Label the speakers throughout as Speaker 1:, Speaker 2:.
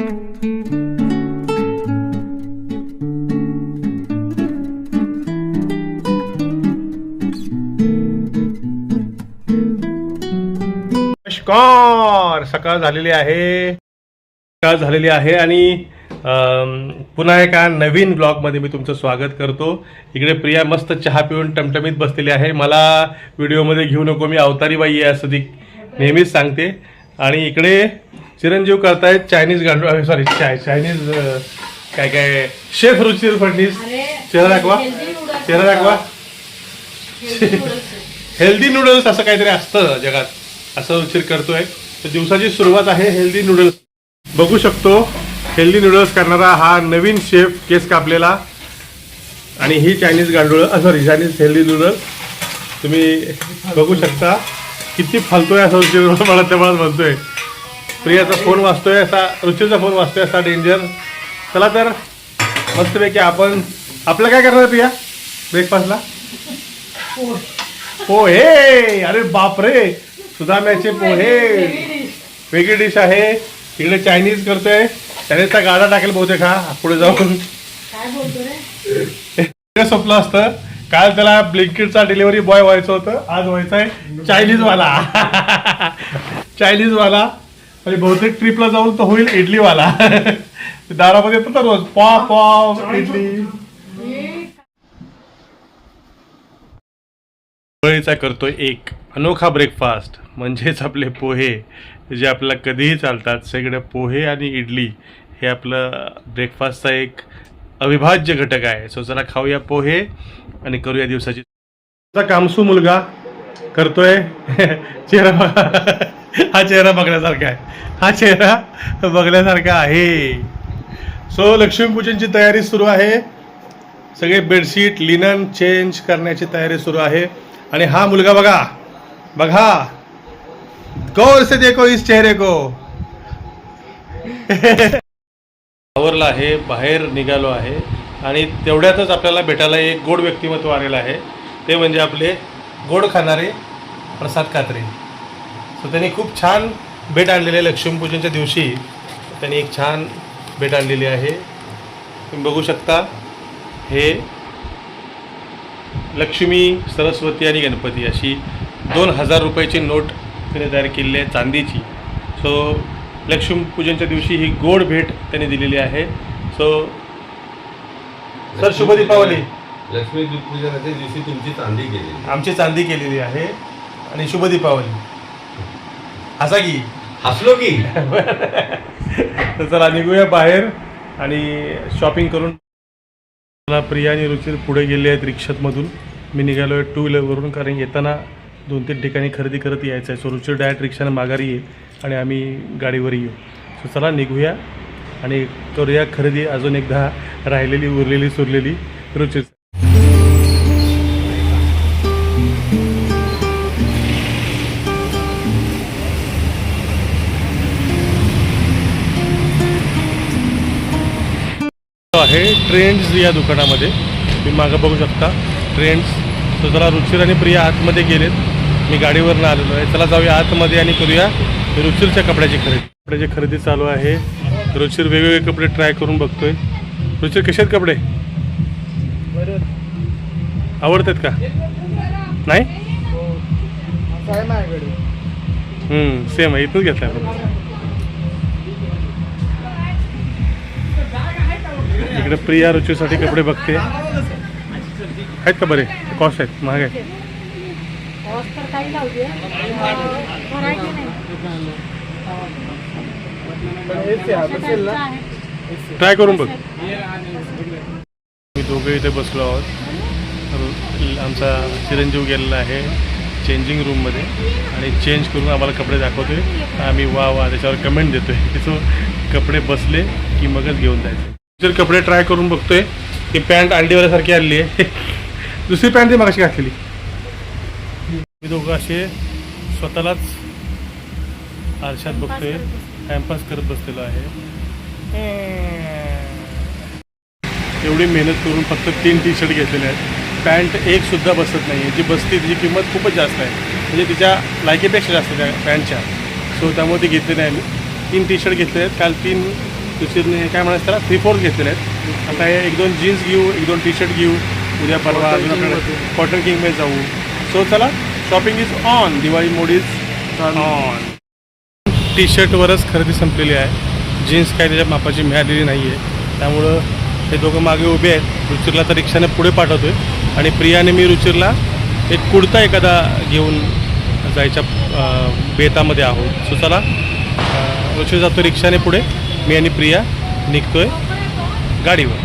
Speaker 1: नमस्कार सकाळ झालेली आहे. सकाळ झालेली आहे आणि पुन्हा एका नवीन ब्लॉगमध्ये मी तुमचं स्वागत करतो. इकडे प्रिया मस्त चहा पिऊन टमटमीत बसलेली आहे. मला व्हिडिओमध्ये घेऊ नको मी अवतारी बाई आहे असं ती नेहमीच सांगते. आणि इकडे चिरंजीव करतायत चायनीज गांडूळ सॉरी चाय चायनीज काय काय शेफ रुचिर फडणीस. चेहरा दाखवा. चेहरा दाखवा. हेल्दी नूडल्स असं काहीतरी असतं जगात. असं रुचिर करतोय. तर दिवसाची सुरुवात आहे हेल्दी नूडल्स बघू शकतो हेल्दी नूडल्स करणारा हा नवीन शेफ केस कापलेला. आणि ही चायनीज गांडूळ सॉरी चायनीज हेल्दी नूडल्स तुम्ही बघू शकता. किती फालतोय असं मला तेव्हा म्हणतोय. प्रियाचा फोन वाजतोय असा रुचिरचा फोन वाजतोय असा डेंजर चला तर मस्तपैकी आपण आपलं काय करणार प्रिया? ब्रेकफास्टला पोहे. अरे बापरे! सुदाम्याचे पोहे. वेगळी डिश आहे. इकडे चायनीज करतोय. चायनीजचा गाडा टाकेल बहुतेक हा. पुढे जाऊन. स्वप्न असतं. काल त्याला ब्लिंकिटचा डिलिव्हरी बॉय व्हायचं होतं. आज व्हायचं आहे चायनीज वाला. चायनीज वाला. आणि बहुतेक ट्रिपला जाऊन तो होईल इडली वाला दारामध्ये येतो ना रोज. पाव पाव इडली. पोहेचा करतोय एक अनोखा ब्रेकफास्ट म्हणजेच आपले पोहे जे आपल्याला कधीही चालतात. सगळे पोहे आणि इडली हे आपलं ब्रेकफास्टचा एक अविभाज्य घटक आहे. सो जरा खाऊया पोहे आणि करूया दिवसाची. कामसू मुलगा करतोय. चेहरा हा चेहरा बघण्यासारखा आहे. हा चेहरा बघण्यासारखा आहे. सो लक्ष्मीपूजनची तयारी सुरू आहे. सगळे बेडशीट लिनन चेंज करण्याची तयारी सुरू आहे. आणि हा मुलगा बघा. बघा. गौर से देखो इस चेहरे को? आवरला आहे बाहेर निघालो आहे. आणि तेवढ्यातच आपल्याला भेटायला एक गोड व्यक्तिमत्व आलेलं आहे. ते म्हणजे आपले गोड खाणारे प्रसाद कात्रे. सो त्यांनी खूप छान भेट आणलेली आहे लक्ष्मीपूजनच्या दिवशी. त्यांनी एक छान भेट आणलेली आहे. तुम्ही बघू शकता हे लक्ष्मी सरस्वती आणि गणपती अशी दोन हजार रुपयाची नोट तिने तयार केलेली आहे चांदीची. सो लक्ष्मीपूजनच्या दिवशी ही गोड भेट त्यांनी दिलेली आहे. सो सर शुभ दीपावली.
Speaker 2: लक्ष्मी पूजनाच्या दिवशी तुमची चांदी गेली
Speaker 1: आमची चांदी केलेली आहे. आणि शुभ दीपावली. असा की?
Speaker 2: हसलो की?
Speaker 1: तर चला निघूया बाहेर आणि शॉपिंग करून. मला प्रिया आणि रुचिर पुढे गेले आहेत रिक्षातमधून. मी निघालो आहे टू व्हीलरवरून कारण येताना दोन तीन ठिकाणी खरेदी करत यायचं आहे सो रुचिर डायरेक्ट रिक्षाने माघारी येईल आणि आम्ही गाडीवर येऊ. सो चला निघूया आणि करूया खरेदी. अजून एकदा राहिलेली उरलेली सुरलेली रुचिर. ट्रेंड्स या दुकानामध्ये. तुम्ही मागं बघू शकता. ट्रेंड्स तर जरा रुचिर आणि प्रिया आतमध्ये गेलेत. मी गाडीवरनं आलेलो आहे. चला जाऊया आतमध्ये आणि करूया रुचिरच्या कपड्याची खरेदी. कपड्याची खरेदी चालू आहे. रुचिर वेगवेगळे कपडे ट्राय करून बघतोय. रुचिर कसे आहेत कपडे? आवडतात का? नाही? सेम आहे इथूनच घेतलाय आपण. इकडे प्रिया रुचीसाठी कपडे बघते. आहेत का बरे? कॉस्ट आहेत महाग आहे
Speaker 3: तर काही लावू दे. व्हरायटी नाही.
Speaker 1: ट्राय करून बघ. मी दोघं इथे बसलो आहोत. आमचा चिरंजीव गेलेला आहे चेंजिंग रूममध्ये आणि चेंज करून आम्हाला कपडे दाखवतोय. आम्ही वा वा त्याच्यावर कमेंट देतोय. सो कपडे बसले की मगच घेऊन जायचे. जर कपडे ट्राय करून बघतोय. की पॅन्ट अंडीवाल्यासारखी आलेली आहे. दुसरी पॅन्ट ती मागाशी घातलेली. मी दोघं असे स्वतःलाच आरशात बघतोय. टाइमपास करत बसलेलो आहे. एवढी मेहनत करून फक्त तीन टी शर्ट घेतलेले आहेत. पॅन्ट एक सुद्धा बसत नाही आहे जी बसते तिची किंमत खूपच जास्त आहे. म्हणजे तिच्या लायकीपेक्षा जास्त त्या पॅन्टच्या सो त्यामुळे ती घेतली नाही आम्ही. तीन टी शर्ट घेतले आहेत. काल तीन रुचिरने काय म्हणायचं त्याला थ्री फोर्थ घेतलेले आहेत. आता हे एक दोन जीन्स घेऊ एक दोन टी शर्ट घेऊ. उद्या परवा अजून आपल्याला कॉटन किंगमध्ये जाऊ. सो चला shopping is on Diwali mode is on T शर्टवरच खरेदी संपलेली आहे. जीन्स काय त्याच्या मापाची मिळालेली नाही आहे त्यामुळं हे दोघं मागे उभे आहेत. रुचिरला तर रिक्षाने पुढे पाठवतो आहे आणि प्रियाने मी रुचिरला एक कुर्ता एखादा घेऊन जायच्या बेतामध्ये आहोत. सो चला रुचिर जातो रिक्षाने पुढे. मी आणि प्रिया निघतोय गाडीवर.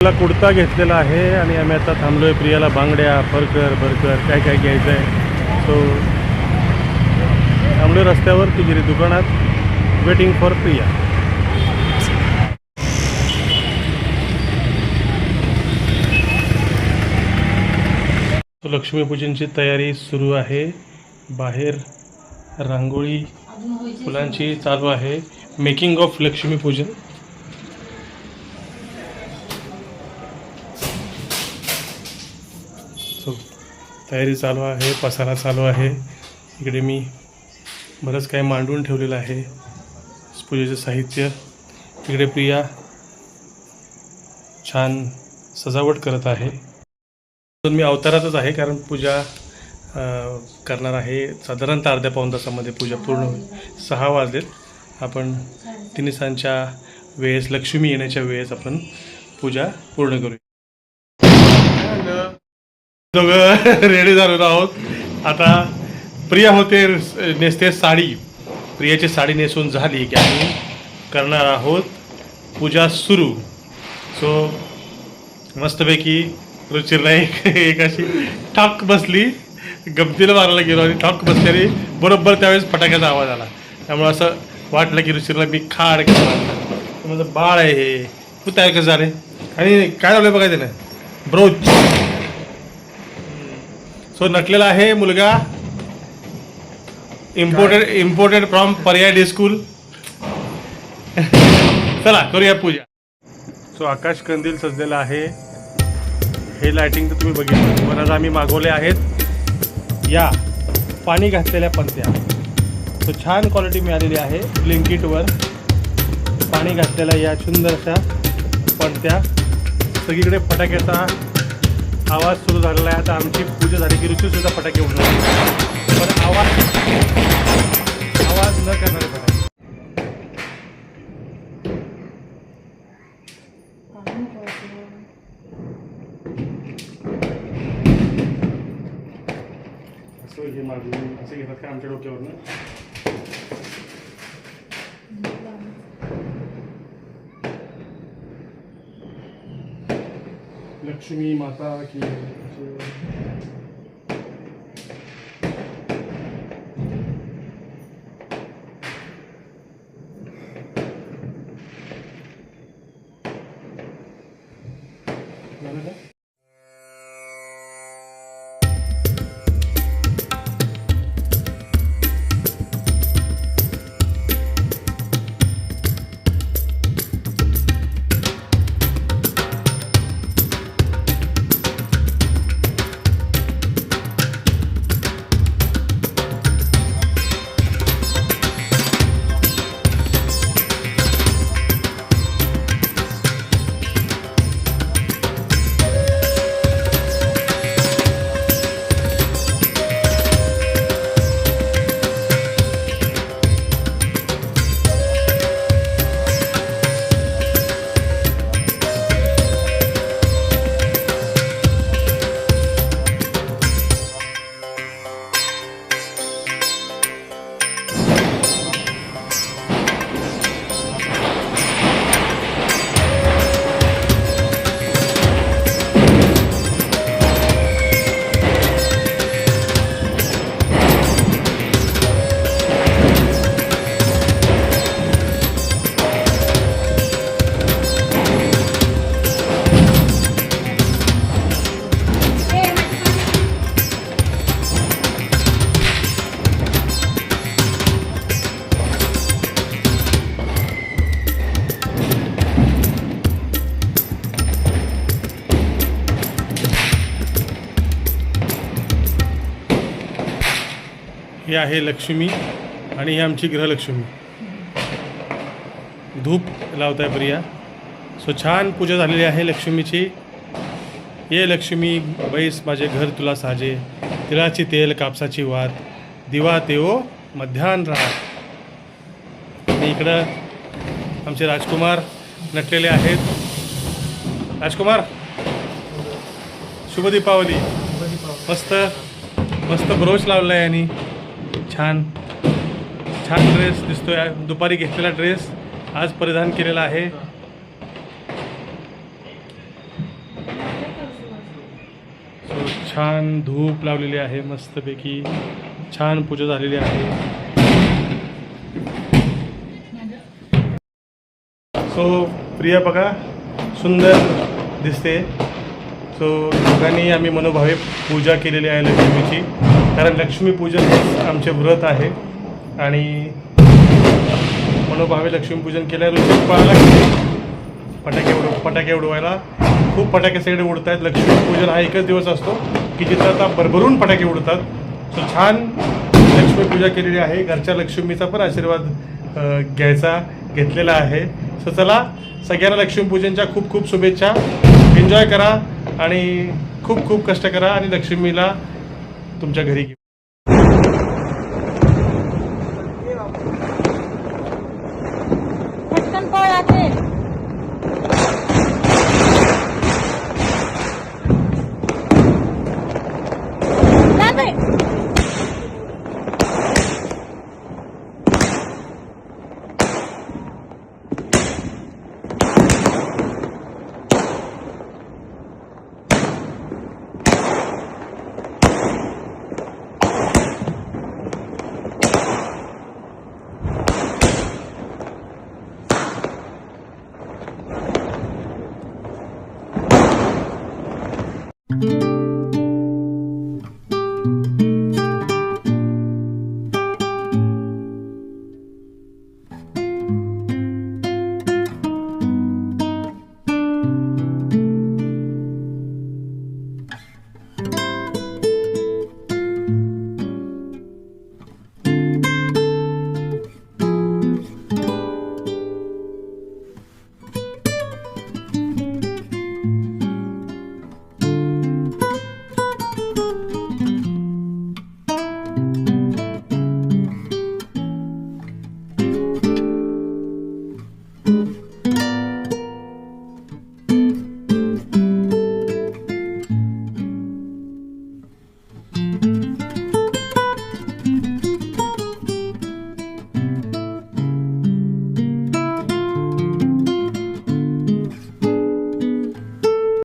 Speaker 1: मला कुर्ता घेतलेला आहे आणि आम्ही आता थांबलोय प्रियाला बांगड्या फरकर बर्कर काय काय घ्यायचं आहे सो थांबलोय रस्त्यावर ती दुकानात वेटिंग फॉर प्रिया. तो लक्ष्मीपूजनची तयारी सुरू आहे. बाहेर रांगोळी फुलांची चालू आहे. मेकिंग ऑफ लक्ष्मीपूजन सो तयारी चालू आहे पसारा चालू आहे. इकडे मी बरंच काही मांडून ठेवलेलं आहे. पूजेचं साहित्य. इकडे प्रिया छान सजावट करत आहे. मी अवतारातच आहे कारण पूजा करणार आहे. साधारणतः अर्ध्या पाऊण तासामध्ये पूजा पूर्ण होईल. सहा वाजलेत. आपण तिनिसांच्या वेळेस लक्ष्मी येण्याच्या वेळेस आपण पूजा पूर्ण करू दोघं रेडी झालेलो आहोत. आता प्रिया होते नेसते साडी. प्रियाची साडी नेसून झाली की आम्ही करणार आहोत. पूजा सुरू. सो मस्तपैकी रुचिर नाईक एक अशी ठाक बसली. गमतीला मारायला गेलो आणि ठॉक बसली आणि बरोबर त्यावेळेस फटाक्याचा आवाज आला. त्यामुळे असं वाटलं की रुचिरला मी खाड मारलं माझं बाळ आहे हे. तू तयार कसं झाले आणि काय झालं बघायचं ना ब्रोच. सो नटलेला आहे मुलगा. इम्पोर्टेड इम्पोर्टेड फ्रॉम पर्याय स्कूल चला करूया पूजा. सो आकाश कंदील सजलेला आहे. हे लायटिंग तर तुम्ही बघितलं. पण आज आम्ही मागवले आहेत या पाणी घातलेल्या पंत्या. सो छान क्वालिटी मिळालेली आहे ब्लिंकिटवर. पाणी घातलेल्या या सुंदरशा पंत्या सगळीकडे फटाक्याचा आवाज सुरू झालेला आहे. आता आमची पूजा झाली की रुची सुद्धा फटाके उडणार पण आवाज आवाज न करणारे फटाके. असं हे मागून असं घेतात का आमच्या डोक्यावरनं? 주님마다 기도하시옵소 서. हे आहे लक्ष्मी आणि ही आमची गृहलक्ष्मी. धूप लावताय प्रिया. सो छान पूजा झालेली आहे लक्ष्मीची. ये लक्ष्मी बैस माझे घर तुला साजे. तिळाची तेल कापसाची वात. दिवा तेओ मध्यान राहा आणि इकडं आमचे राजकुमार नटलेले आहेत. राजकुमार शुभ दीपावली. मस्त मस्त ब्रोच लावला आहे आणि छान छान ड्रेस दिसतोय. दुपारी घेतलेला ड्रेस आज परिधान केलेला आहे. सो छान धूप लावलेली आहे मस्तपैकी. छान पूजा झालेली आहे. सो प्रिया बघा सुंदर दिसते. सो दोघांनी आम्ही मनोभावे पूजा केलेली आहे लक्ष्मीची. कारण लक्ष्मीपूजन हेच आमचे व्रत आहे. आणि मनोभावे लक्ष्मीपूजन केल्यावर ऋषभ फटाके उड फटाके उडवायला. खूप फटाके सगळे उडत आहेत लक्ष्मीपूजन हा एकच दिवस असतो की जिथं आता भरभरून फटाके उडतात. सो छान लक्ष्मीपूजा केलेली आहे. घरच्या लक्ष्मीचा पण आशीर्वाद घ्यायचा घेतलेला आहे. सो चला सगळ्यांना लक्ष्मीपूजनच्या खूप खूप शुभेच्छा. एन्जॉय करा आणि खूप खूप कष्ट करा आणि लक्ष्मीला तुमच्या घरी